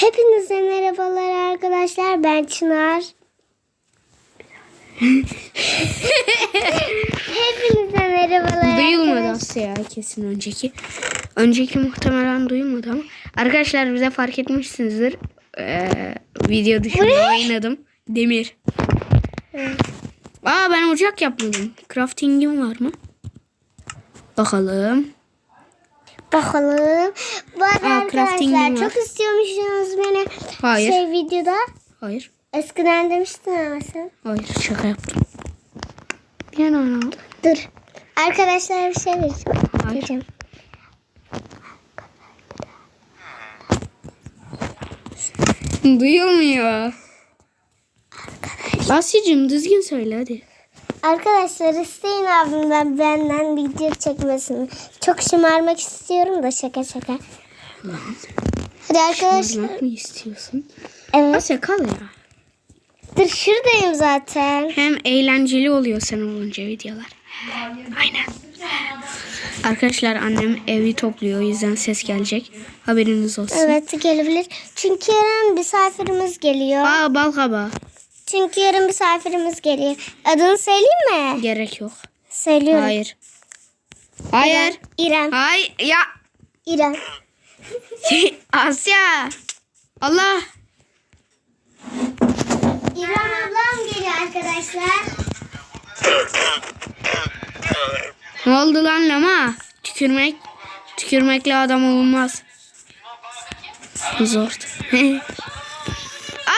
Hepinize merhabalar arkadaşlar. Ben Çınar. Hepinize merhabalar. Duyulmadı. Asya ya kesin önceki. Önceki muhtemelen duyulmadı ama. Arkadaşlar bize fark etmişsinizdir. Ee, video dışında oynadım. Demir. Aa ben ocak yapmadım. Crafting'im var mı? Bakalım. Bakalım. Arkadaşlar var. çok istiyormuşsunuz beni. Hayır. Şey videoda. Hayır. Eskiden demiştin ama sen. Hayır şaka yaptım. Yine oldu. Dur. Arkadaşlar bir şey vereceğim. Hayır. Vereceğim. Duyulmuyor. Asya'cığım düzgün söyle hadi. Arkadaşlar isteyin abimden benden video çekmesini. Çok şımarmak istiyorum da şaka şaka. Hadi arkadaşlar. Şımarmak mı istiyorsun? Evet. Asya kal ya. Dur şuradayım zaten. Hem eğlenceli oluyor sen olunca videolar. Aynen. Arkadaşlar annem evi topluyor o yüzden ses gelecek. Haberiniz olsun. Evet gelebilir. Çünkü yarın misafirimiz geliyor. Aa bal kabağı. Çünkü yarın misafirimiz geliyor. Adını söyleyeyim mi? Gerek yok. Söylüyorum. Hayır. Hayır. İrem. Hayır. Ya. İrem. Asya. Allah. İrem ablam geliyor arkadaşlar. Ne oldu lan lama? Tükürmek. Tükürmekle adam olunmaz. Zor.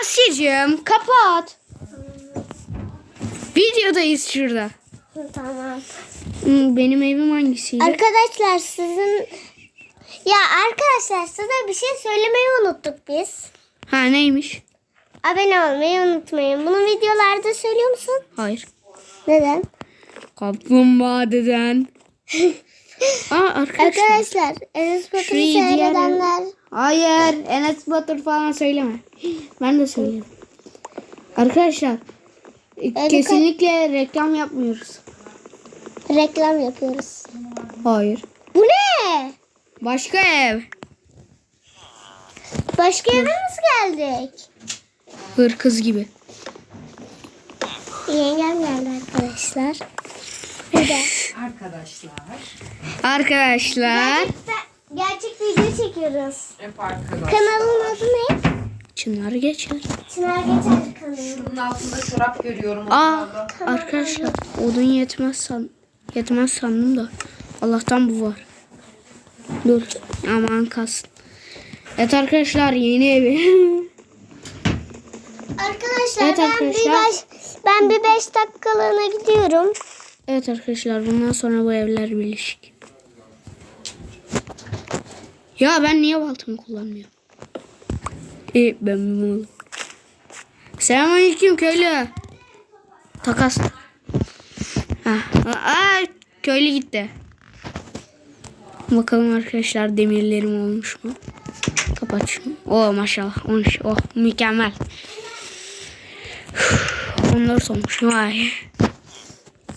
Asya'cığım kapat. Videodayız şurada. Tamam. Benim evim hangisiydi? Arkadaşlar sizin ya arkadaşlar size bir şey söylemeyi unuttuk biz. ha neymiş? Abone olmayı unutmayın. Bunu videolarda söylüyor musun? Hayır. Neden? Kaplumbağa deden. Aa arkadaşlar. Arkadaşlar Enes Batur'u Şurayı diğer- seyredenler Hayır. Enes Batur falan söyleme. Ben de söyleyeyim. Arkadaşlar. e, Kesinlikle reklam yapmıyoruz. reklam yapıyoruz. Hayır. Bu ne? Başka ev. Başka eve nasıl geldik? Hırkız gibi. Yengem geldi arkadaşlar. Bir de. Arkadaşlar Arkadaşlar. Gerçekten- Gerçek video çekiyoruz. hep arkadaşlar. Kanalın adı ne? Çınar geçer. Çınar Geçer kanalı. Bunun altında çorap görüyorum. Aa arkadaşlar odun yetmez san yetmez sandım da Allah'tan bu var. Dur aman kalsın. Evet arkadaşlar yeni evi. Arkadaşlar Evet ben arkadaşlar. bir beş, ben bir beş dakikalığına gidiyorum. evet arkadaşlar bundan sonra bu evler birleşik. Ya ben niye baltamı kullanmıyorum? İyi ben bunu. Selamünaleyküm köylü. Takas. Ha. Aa, köylü gitti. Bakalım arkadaşlar demirlerim olmuş mu? Kapat şunu. Oh maşallah. Olmuş. Oh mükemmel. 14 olmuş. Vay.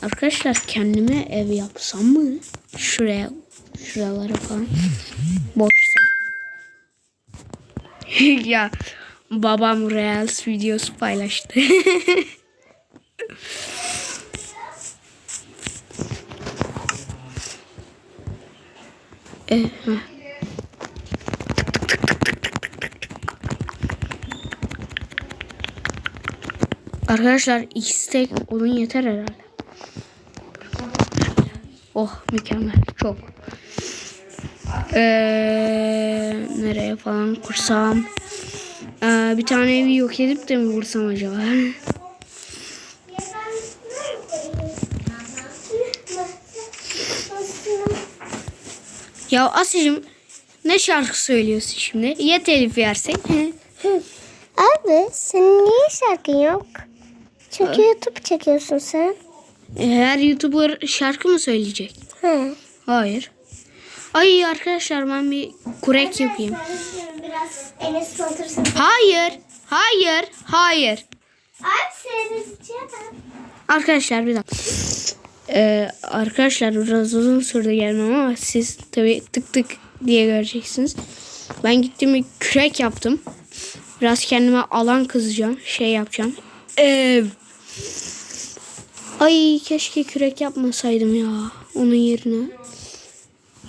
Arkadaşlar kendime ev yapsam mı? Şuraya, şuralara falan. Boşsa. ya babam Reels videosu paylaştı. Eh, ha. Arkadaşlar ikisi tek odun yeter herhalde. Oh mükemmel çok. Ee, nereye falan kursam. Ee, bir tane evi yok edip de mi vursam acaba? ya Asya'cığım ne şarkı söylüyorsun şimdi? Ya telif yersek? Abi senin niye şarkın yok? Çünkü YouTube çekiyorsun sen. Her YouTuber şarkı mı söyleyecek? He. Hayır. Ay arkadaşlar ben bir kurek yapayım. Biraz. Hayır. Hayır. Hayır. Abi. Arkadaşlar bir dakika. Ee, arkadaşlar biraz uzun sürdü gelmem ama siz tabi tık tık diye göreceksiniz. Ben gittim bir kürek yaptım. Biraz kendime alan kızacağım. Şey yapacağım. Ev. Ay keşke kürek yapmasaydım ya. Onun yerine.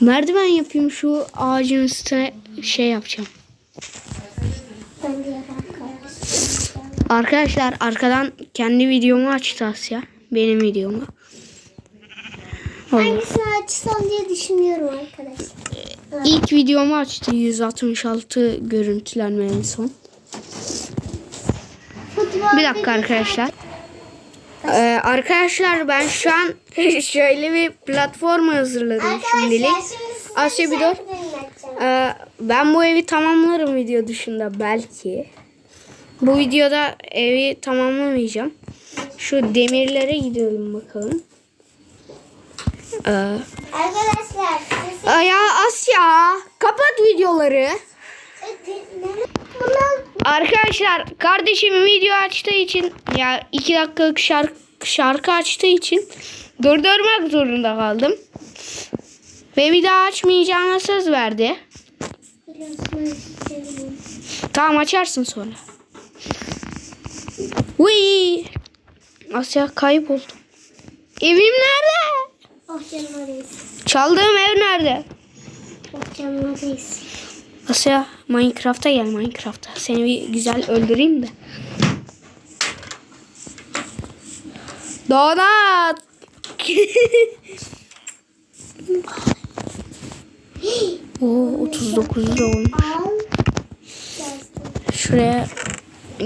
Merdiven yapayım şu ağacın üstüne şey yapacağım. Arkadaşlar arkadan kendi videomu açtı Asya. Benim videomu. Hangisini açsam diye düşünüyorum arkadaşlar. İlk videomu açtı 166 görüntülenme en son. Futbol Bir dakika arkadaşlar. Ee, arkadaşlar ben şu an şöyle bir platform hazırladım şimdilik. Asya bir dur. Ee, ben bu evi tamamlarım video dışında belki. Bu videoda evi tamamlamayacağım. Şu demirlere gidelim bakalım. Ee, Arkadaşlar sesi... Ya Asya kapat videoları. Arkadaşlar kardeşim video açtığı için ya iki dakikalık şarkı, şarkı açtığı için durdurmak zorunda kaldım. Ve bir daha açmayacağına söz verdi. Tamam açarsın sonra. Uy. Asya kayboldu. Evim nerede? Oh canımadayız. Çaldığım ev nerede? Oh canımadayız. Asya Minecraft'a gel Minecraft'a. Seni bir güzel öldüreyim de. Donat. Oo 39 da olmuş. Şuraya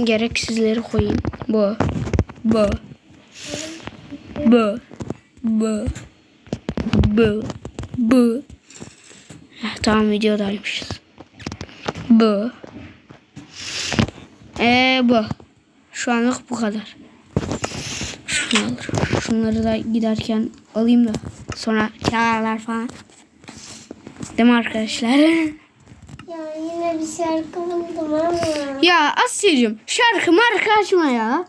gereksizleri koyayım. Bu. Bu. Bu. Bu. Bu. Bu. Heh, tamam videodaymışız. Bu. Ee bu. Şu anlık bu kadar. Şunu alırım. Şunları da giderken alayım da sonra kenarlar falan. Değil mi arkadaşlar? Ya yine bir şarkı buldum ama. ya Asya'cığım şarkı marka açma ya.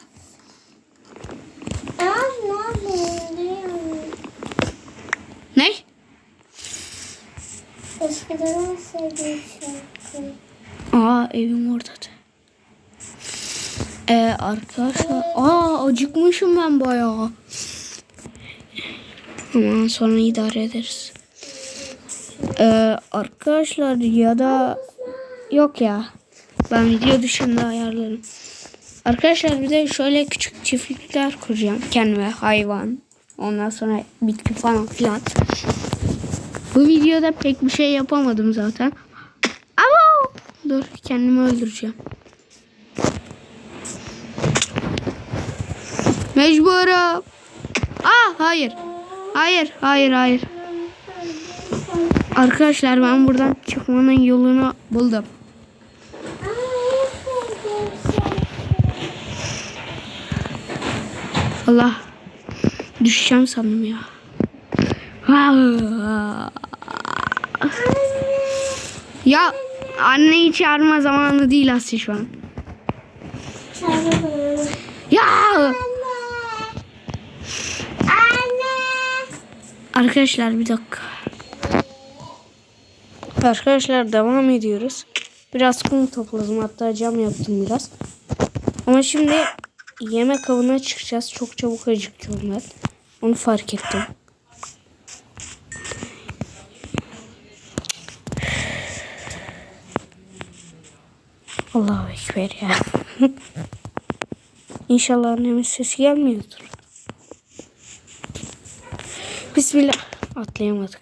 Aa ne yapayım? Ne? Eskiden en sevdiğim şarkı. Aa evim orada da. Ee, arkadaşlar. Aa acıkmışım ben bayağı. Ama sonra idare ederiz. Ee, arkadaşlar ya da yok ya. Ben video dışında ayarlarım. Arkadaşlar bir de şöyle küçük çiftlikler kuracağım. Kendime hayvan. Ondan sonra bitki falan filan. Bu videoda pek bir şey yapamadım zaten. Ama dur kendimi öldüreceğim. Mecburum. Aa hayır. Hayır, hayır, hayır. Arkadaşlar ben buradan çıkmanın yolunu buldum. Allah. Düşeceğim sandım ya. Ya anneyi çağırma zamanı değil Asya şu an. Ya Anne. Arkadaşlar bir dakika. Arkadaşlar devam ediyoruz. Biraz kum topladım hatta cam yaptım biraz. Ama şimdi yemek avına çıkacağız. Çok çabuk acıkıyorum ben. Onu fark ettim. Allahu Ekber ya. İnşallah annemin sesi gelmiyordur. Bismillah. Atlayamadık.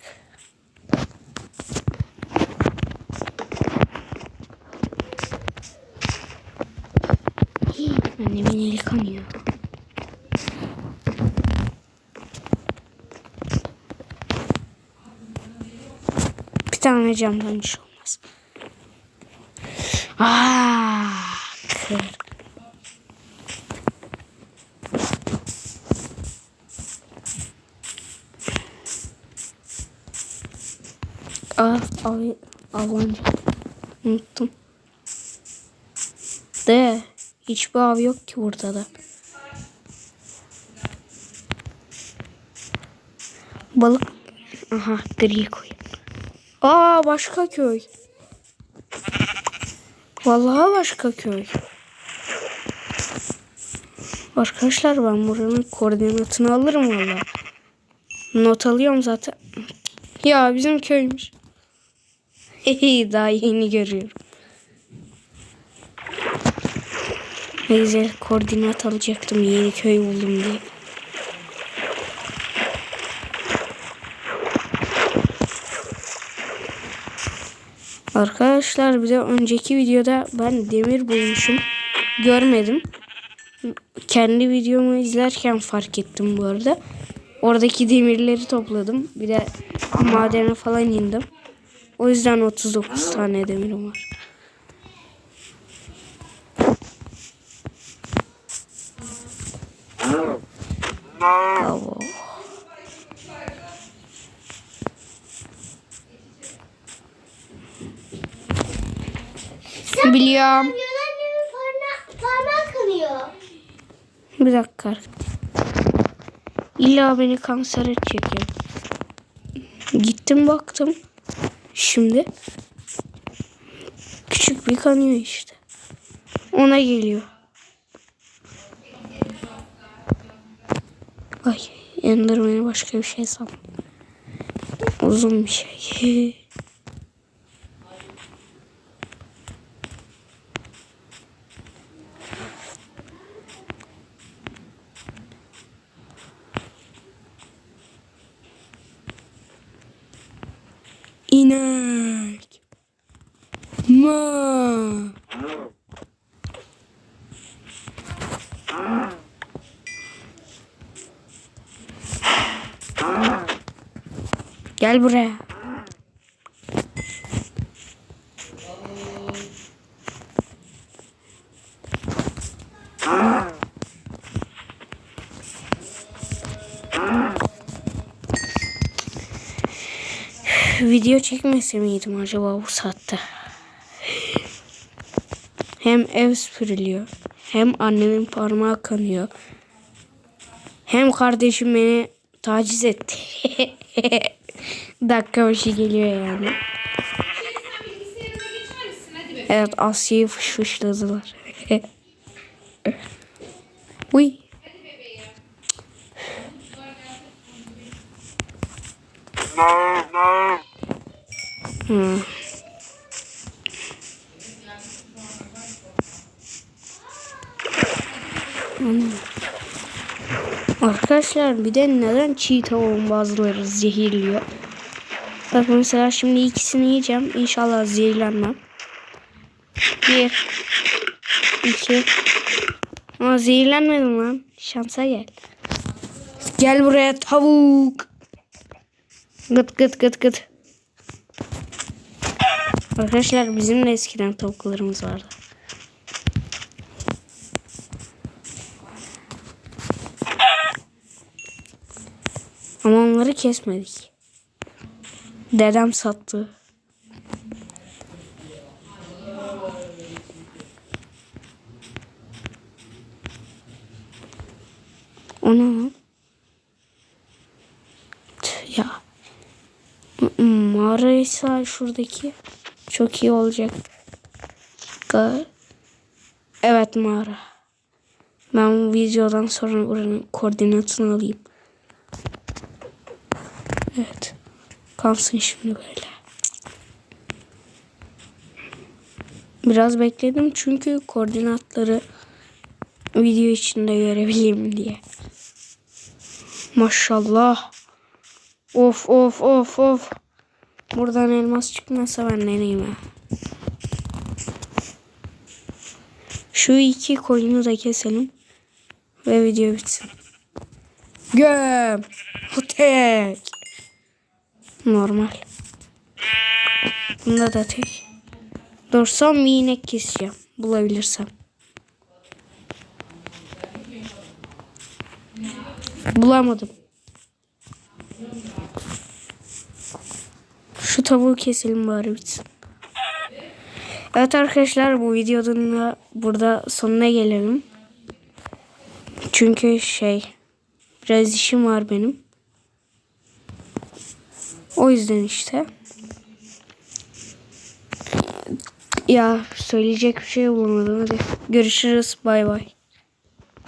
Annemin eli kanıyor. Bir tane camdan şey olmaz. Aa, kır. Aa, av, avlanca. Unuttum. De hiçbir av yok ki burada da. Balık. Aha gri koy. Aa başka köy. Vallahi başka köy. Arkadaşlar ben buranın koordinatını alırım valla. Not alıyorum zaten. Ya bizim köymüş. Daha yeni görüyorum. Ne güzel koordinat alacaktım yeni köy buldum diye. Arkadaşlar bir de önceki videoda ben demir bulmuşum. Görmedim. Kendi videomu izlerken fark ettim bu arada. Oradaki demirleri topladım. Bir de madene falan indim. O yüzden 39 tane demirim var. Bravo. Biliyorum. Bir dakika. İlla beni kanser edecek ya. Gittim baktım. Şimdi. Küçük bir kanıyor işte. Ona geliyor. Ay Enderman'i başka bir şey sandım. Uzun bir şey. Gel buraya. Video çekmese miydim acaba bu saatte? Hem ev süpürülüyor. Hem annemin parmağı kanıyor. Hem kardeşim beni taciz etti. Dakika başı geliyor yani. Evet Asya'yı fışfışladılar. Uy. Hmm. Anladım. Arkadaşlar bir de neden çiğ tavuğun bazıları zehirliyor? Bak mesela şimdi ikisini yiyeceğim. İnşallah zehirlenmem. Bir. iki. Ama zehirlenmedim lan. Şansa gel. Gel buraya tavuk. Gıt gıt gıt gıt. Arkadaşlar bizim de eskiden tavuklarımız vardı. Ama onları kesmedik. Dedem sattı. O ne lan? Tüh Ya. Mağaraysa şuradaki çok iyi olacak. Evet mağara. Ben bu videodan sonra buranın koordinatını alayım. Evet. Kalsın şimdi böyle. Biraz bekledim çünkü koordinatları video içinde görebileyim diye. Maşallah. Of of of of. Buradan elmas çıkmasa ben neneyim ha. Şu iki koyunu da keselim. Ve video bitsin. Göm. Tek. Normal. Bunda da tek. Dursam inek keseceğim. Bulabilirsem. Bulamadım. Şu tavuğu keselim bari bitsin. Evet arkadaşlar bu videonun da burada sonuna gelelim. Çünkü şey biraz işim var benim. O yüzden işte. Ya söyleyecek bir şey bulamadım hadi. Görüşürüz bay bay.